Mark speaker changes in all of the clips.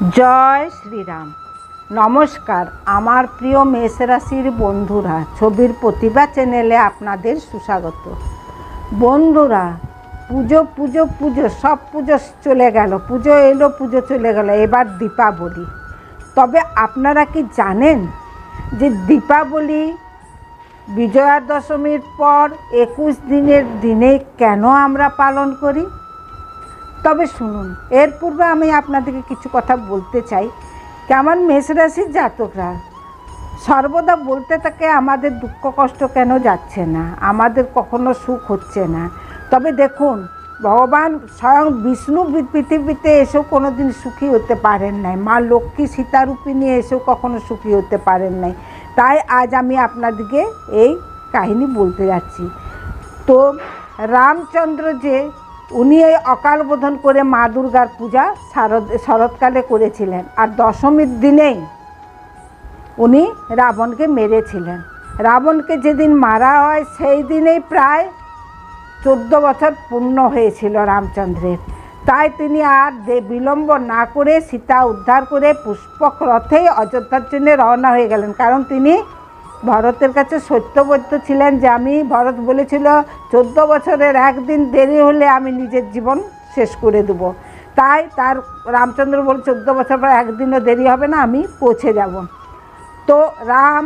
Speaker 1: জয় শ্রীরাম। নমস্কার, আমার প্রিয় মেষ রাশির বন্ধুরা, ছবির প্রতিভা চ্যানেলে আপনাদের সুস্বাগত। বন্ধুরা, পুজো পুজো পুজো, সব পুজো চলে গেল, পুজো এলো, পুজো চলে গেল, এবার দীপাবলি। তবে আপনারা কি জানেন যে দীপাবলি বিজয়া দশমীর পর একুশ দিনের দিনে কেন আমরা পালন করি? তবে শুনুন, এর পূর্বে আমি আপনাদেরকে কিছু কথা বলতে চাই। কেমন মেষ রাশির জাতকরা? সর্বদা বলতে থাকে, আমাদের দুঃখ কষ্ট কেন যাচ্ছে না? আমাদের কখনো সুখ হচ্ছে না। তবে দেখুন, ভগবান স্বয়ং বিষ্ণু পৃথিবীতে এসেও কোনো দিন সুখী হতে পারেন নাই। মা লক্ষ্মী সীতারূপিণী এসেও কখনো সুখী হতে পারেন নাই। তাই আজ আমি আপনাদেরকে এই কাহিনী বলতে যাচ্ছি। তো রামচন্দ্র যে উনি এই অকাল বোধন করে মা দুর্গার পূজা শারদ শরৎকালে করেছিলেন। আর দশমীর দিনেই উনি রাবণকে মেরেছিলেন। রাবণকে যেদিন মারা হয়, সেই দিনেই প্রায় চোদ্দ বছর পূর্ণ হয়েছিল রামচন্দ্রের। তাই তিনি আর দে- বিলম্ব না করে সীতা উদ্ধার করে পুষ্পক রথেই অযোধ্যার জন্য রওনা হয়ে গেলেন। কারণ তিনি ভরতের কাছে সত্যবদ্ধ ছিলেন যে আমি, ভরত বলেছিল, চোদ্দ বছরের একদিন দেরি হলে আমি নিজের জীবন শেষ করে দেব। তাই তার, রামচন্দ্র বলে চোদ্দ বছর পর একদিনও দেরি হবে না, আমি পৌঁছে যাব। তো রাম,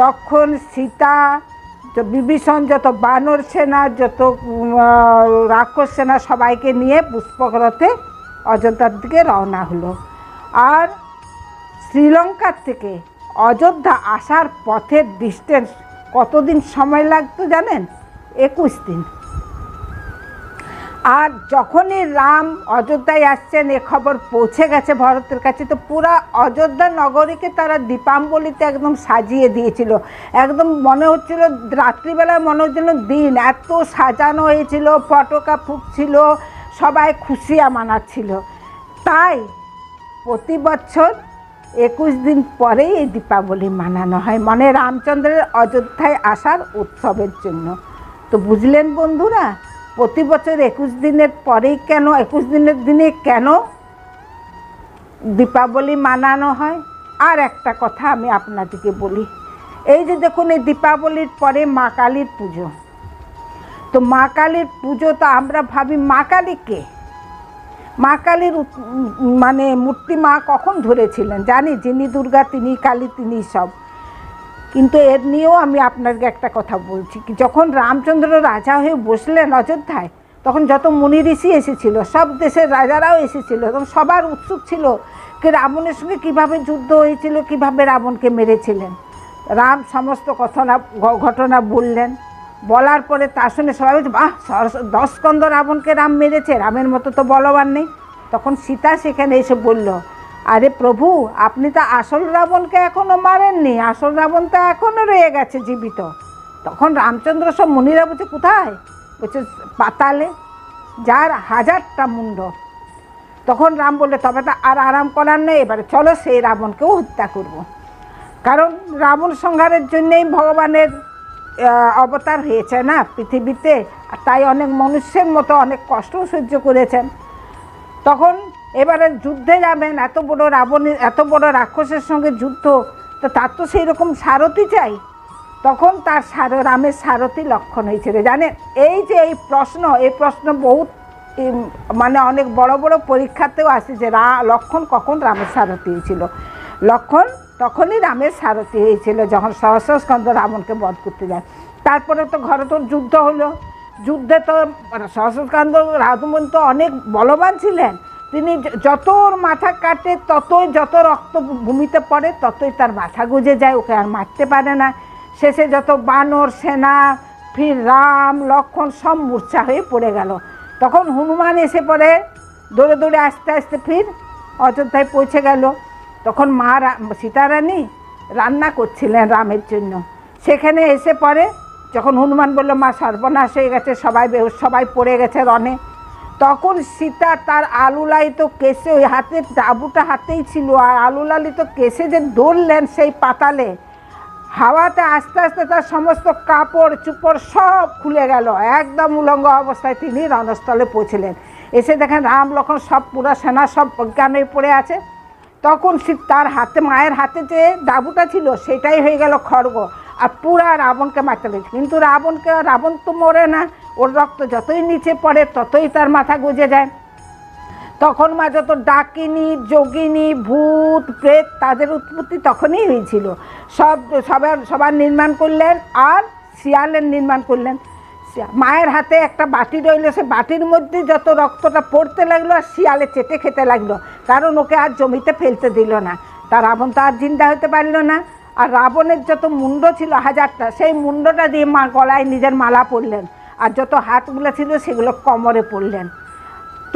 Speaker 1: লক্ষণ, সীতা বিভীষণ, যত বানর সেনা, যত রাক্ষস সেনা সবাইকে নিয়ে পুষ্পক রথে অযোধ্যার দিকে রওনা হলো। আর শ্রীলঙ্কার থেকে অযোধ্যা আসার পথের ডিস্টেন্স কতদিন সময় লাগতো জানেন? একুশ দিন। আর যখনই রাম অযোধ্যায় আসছেন, এ খবর পৌঁছে গেছে ভারতের কাছে, তো পুরা অযোধ্যা নগরীকে তারা দীপাম্বলিতে একদম সাজিয়ে দিয়েছিল। একদম মনে হচ্ছিল, রাত্রিবেলায় মনে হচ্ছিল দিন, এত সাজানো হয়েছিল পটকা ফুটছিল, সবাই খুশিয়া মানাচ্ছিল তাই প্রতি বছর একুশ দিন পরেই এই দীপাবলি মানানো হয়। মানে রামচন্দ্রের অযোধ্যায় আসার উৎসবের জন্য। তো বুঝলেন বন্ধুরা, প্রতি বছর একুশ দিনের পরেই কেন, একুশ দিনের দিনে কেন দীপাবলি মানানো হয়? আর একটা কথা আমি আপনাদেরকে বলি। এই যে দেখুন, এই দীপাবলির পরে মা কালীর পুজো। তো মা কালীর পুজো তো আমরা ভাবি, মা কালীকে মা কালীর মানে মূর্তি মা কখন ধরেছিলেন? জানি, যিনি দুর্গা, তিনি কালী, তিনি সব। কিন্তু এর নিয়েও আমি আপনাকে একটা কথা বলছি কি, যখন রামচন্দ্র রাজা হয়ে বসলেন অযোধ্যায়, তখন যত মুনি ঋষি এসেছিল, সব দেশের রাজারাও এসেছিল, তখন সবার উৎসুক ছিল কি রাবণের সঙ্গে কীভাবে যুদ্ধ হয়েছিল, কীভাবে রাবণকে মেরেছিলেন। রাম সমস্ত ঘ- ঘটনা বললেন। বলার পরে তার শুনে সবাই বলছে, বাহ দশ স্কন্দ রাবণকে রাম মেরেছে, রামের মতো তো বলবান নেই। তখন সীতা সেখানে এসে বলল, আরে প্রভু, আপনি তো আসল রাবণকে এখনও মারেননি, আসল রাবণ তো এখনও রয়ে গেছে জীবিত। তখন রামচন্দ্র সব মুনিরা বলছে, কোথায়? বলছে, পাতালে, যার হাজারটা মুন্ড। তখন রাম বললে, তবে তো আর আরাম করার নেই, এবারে চলো সেই রাবণকেও হত্যা করব। কারণ রাবণ সংহারের জন্যেই ভগবানের অবতার হয়েছে না পৃথিবীতে। তাই অনেক মনুষ্যের মতো অনেক কষ্ট সহ্য করেছেন। তখন এবারে যুদ্ধে যাবেন, এত বড় রাবণের এত বড় রাক্ষসের সঙ্গে যুদ্ধ, তো তার তো সেই রকম সারথি চাই। তখন তার সার, রামের সারথি লক্ষণ হয়েছিল। জানেন, এই যে এই প্রশ্ন এই প্রশ্ন বহুত মানে অনেক বড় বড় পরীক্ষাতেও আসে যে রা, লক্ষণ কখন রামের সারথি হয়েছিল। লক্ষণ তখনই রামের সারথি হয়েছিল যখন সহস্র স্কন্দ রাবণকে বধ করতে যায়। তারপরে তো ঘরে তো যুদ্ধ হলো। যুদ্ধে তো সহস্রস্কন্দ রাবণ তো অনেক বলবান ছিলেন। তিনি যত ওর মাথা কাটে, ততই যত রক্ত ভূমিতে পড়ে, ততই তার মাথা গুজে যায়, ওকে আর মারতে পারে না। শেষে যত বানর, সেনা, ফির রাম, লক্ষণ সব মূর্ছা হয়ে পড়ে গেল। তখন হনুমান এসে পড়ে, দৌড়ে দৌড়ে আস্তে আস্তে ফির অযোধ্যায় পৌঁছে গেল। তখন মা সীতারানী রান্না করছিলেন রামের জন্য। সেখানে এসে পরে যখন হনুমান বলল, মা, সর্বনাশ হয়ে গেছে, সবাই সবাই পড়ে গেছে রনে তখন সীতা তার আলুলালিত কেসে ওই হাতে, ডাবুটা হাতেই ছিল, আর আলুলালিত কেসে যে দৌড়লেন সেই পাতালে, হাওয়াতে আস্তে আস্তে তার সমস্ত কাপড় চুপড় সব খুলে গেল। একদম উলঙ্গ অবস্থায় তিনি রণস্থলে পৌঁছলেন। এসে দেখেন রাম লক্ষণ সব পুরা সেনা, সব অজ্ঞান হয়ে পড়ে আছে। তখন সে তার হাতে, মায়ের হাতে যে দাবুটা ছিল, সেটাই হয়ে গেল খড়গ। আর পুরা রাবণকে মারতে লেগেছে কিন্তু রাবণকে, রাবণ তো মরে না। ওর রক্ত যতই নিচে পড়ে, ততই তার মাথা গুজে যায়। তখন মা যত ডাকিনী, যোগিনী, ভূত, প্রেত, তাদের উৎপত্তি তখনই হয়েছিল। সব, সবার সবার নির্মাণ করলেন আর শিয়ালের নির্মাণ করলেন। মায়ের হাতে একটা বাটি রইল, সে বাটির মধ্যে যত রক্তটা পড়তে লাগল আর শিয়ালে চেটে খেতে লাগল, কারণ ওকে আর জমিতে ফেলতে দিল না। তা রাবণ তো আর জিন্দা হতে পারল না, আর রাবণের যত মুন্ড ছিল হাজারটা, সেই মুন্ডটা দিয়ে মা গলায় নিজের মালা পরলেন, আর যত হাতগুলো ছিল সেগুলো কোমরে পরলেন।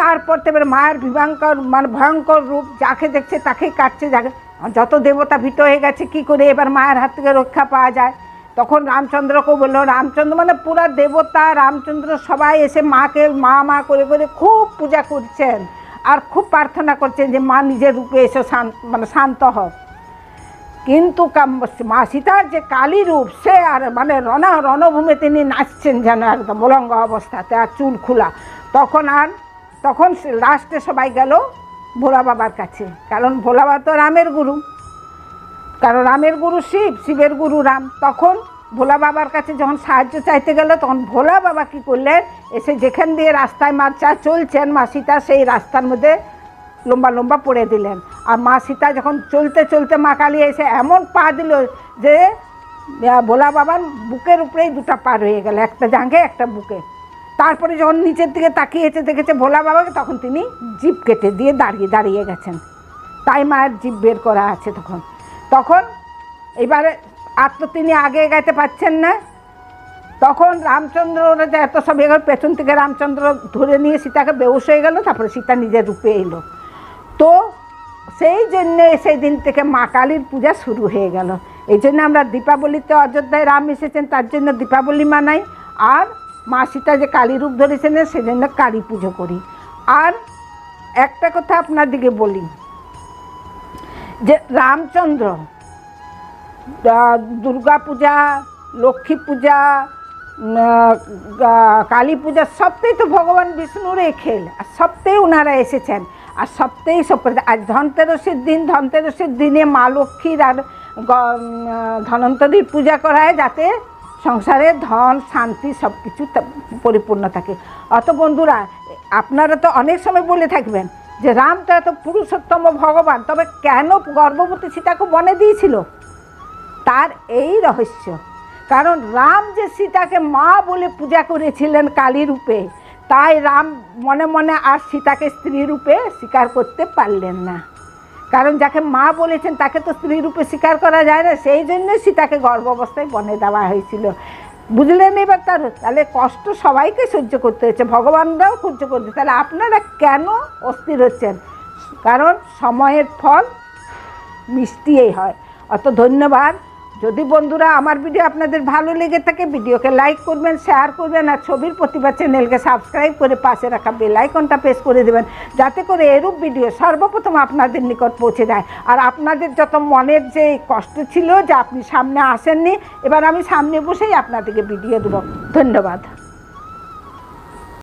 Speaker 1: তারপর তো এবার মায়ের বিভয়ঙ্কর মানে ভয়ঙ্কর রূপ যাকে দেখছে তাকেই কাটছে, যাকে যত দেবতা ভীত হয়ে গেছে, কি করে এবার মায়ের হাত থেকে রক্ষা পাওয়া যায়? তখন রামচন্দ্রকেও বলল, রামচন্দ্র মানে পুরা দেবতা, রামচন্দ্র সবাই এসে মাকে, মা মা করে করে খুব পূজা করছেন আর খুব প্রার্থনা করছেন যে মা নিজের রূপে এসে শান্ত মানে শান্ত হোক কিন্তু মা সীতার যে কালী রূপ, সে আর মানে রণ রণভূমে তিনি নাচছেন যেন একদম উলঙ্গ অবস্থাতে আর চুল খোলা। তখন আর, তখন লাস্টে সবাই গেল ভোলা বাবার কাছে। কারণ ভোলা বাবা তো রামের গুরু। কারণ রামের গুরু শিব, শিবের গুরু রাম। তখন ভোলা বাবার কাছে যখন সাহায্য চাইতে গেল, তখন ভোলা বাবা কি করলেন? এসে যেখান দিয়ে রাস্তায় মার্চা চলছেন, মা সীতা সেই রাস্তার মধ্যে লম্বা লম্বা পড়ে দিলেন। আর মা সীতা যখন চলতে চলতে মা কালী এসে এমন পা দিল যে ভোলা বাবার বুকের উপরেই দুটো পা রয়ে গেল, একটা জাঙ্গে, একটা বুকে। তারপরে যখন নিচের দিকে তাকিয়েছে, দেখেছে ভোলা বাবাকে, তখন তিনি জিপ কেটে দিয়ে দাঁড়িয়ে দাঁড়িয়ে গেছেন। তাই মায়ের জিভ বের করা আছে তখন। তখন এবারে আর তো তিনি আগে এগাইতে পারছেন না। তখন রামচন্দ্র যে এত সব এগোর পেছন থেকে রামচন্দ্র ধরে নিয়ে সীতাকে বেউস হয়ে গেল, তারপরে সীতা নিজের রূপে এলো। তো সেই জন্যে সেই দিন থেকে মা কালীর পূজা শুরু হয়ে গেল। এই জন্য আমরা দীপাবলিতে অযোধ্যায় রাম এসেছেন, তার জন্য দীপাবলি মানাই। আর মা সীতা যে কালী রূপ ধরেছেন, সেজন্য কালী পুজো করি। আর একটা কথা আপনাদিকে বলি যে রামচন্দ্র দুর্গা পূজা, লক্ষ্মী পূজা কালী পূজা, সবটাই তো ভগবান বিষ্ণুর এই খেল। আর সবটাই ওনারা এসেছেন। আর সবটাই সব করে আজ ধনতেরসের দিন, ধনতেরসের দিনে মা লক্ষ্মীর আর ধনন্তরীর পূজা করা হয় যাতে সংসারে ধন, শান্তি সব কিছু পরিপূর্ণ থাকে। অত বন্ধুরা, আপনারা তো অনেক সময় বলে থাকবেন যে রাম তো এত পুরুষোত্তম ভগবান, তবে কেন গর্ভবতী সীতাকে বনে দিয়েছিল? তার এই রহস্য। কারণ রাম যে সীতাকে মা বলে পূজা করেছিলেন কালী রূপে তাই রাম মনে মনে আর সীতাকে স্ত্রী রূপে স্বীকার করতে পারলেন না। কারণ যাকে মা বলেছেন, তাকে তো স্ত্রী রূপে স্বীকার করা যায় না, সেই জন্য সীতাকে গর্ভ অবস্থায় বনে দেওয়া হয়েছিল। বুঝলেন এবার তার, তাহলে কষ্ট সবাইকে সহ্য করতে হচ্ছে, ভগবানরাও সহ্য করতে তাহলে আপনারা কেন অস্থির হচ্ছেন? কারণ সময়ের ফল মিষ্টিই হয়। অত ধন্যবাদ। যদি বন্ধুরা আমার ভিডিও আপনাদের ভালো লেগে থাকে, ভিডিওকে লাইক করবেন শেয়ার করবেন, আর ছবির প্রতিভা চ্যানেলকে সাবস্ক্রাইব করে পাশে রাখা বেল আইকনটা প্রেস করে দেবেন, যাতে করে এরূপ ভিডিও সর্বপ্রথম আপনাদের নিকট পৌঁছে যায়। আর আপনাদের যত মনের যে কষ্ট ছিল যে আপনি সামনে আসেননি, এবার আমি সামনে বসেই আপনাদেরকে ভিডিও দেবো। ধন্যবাদ।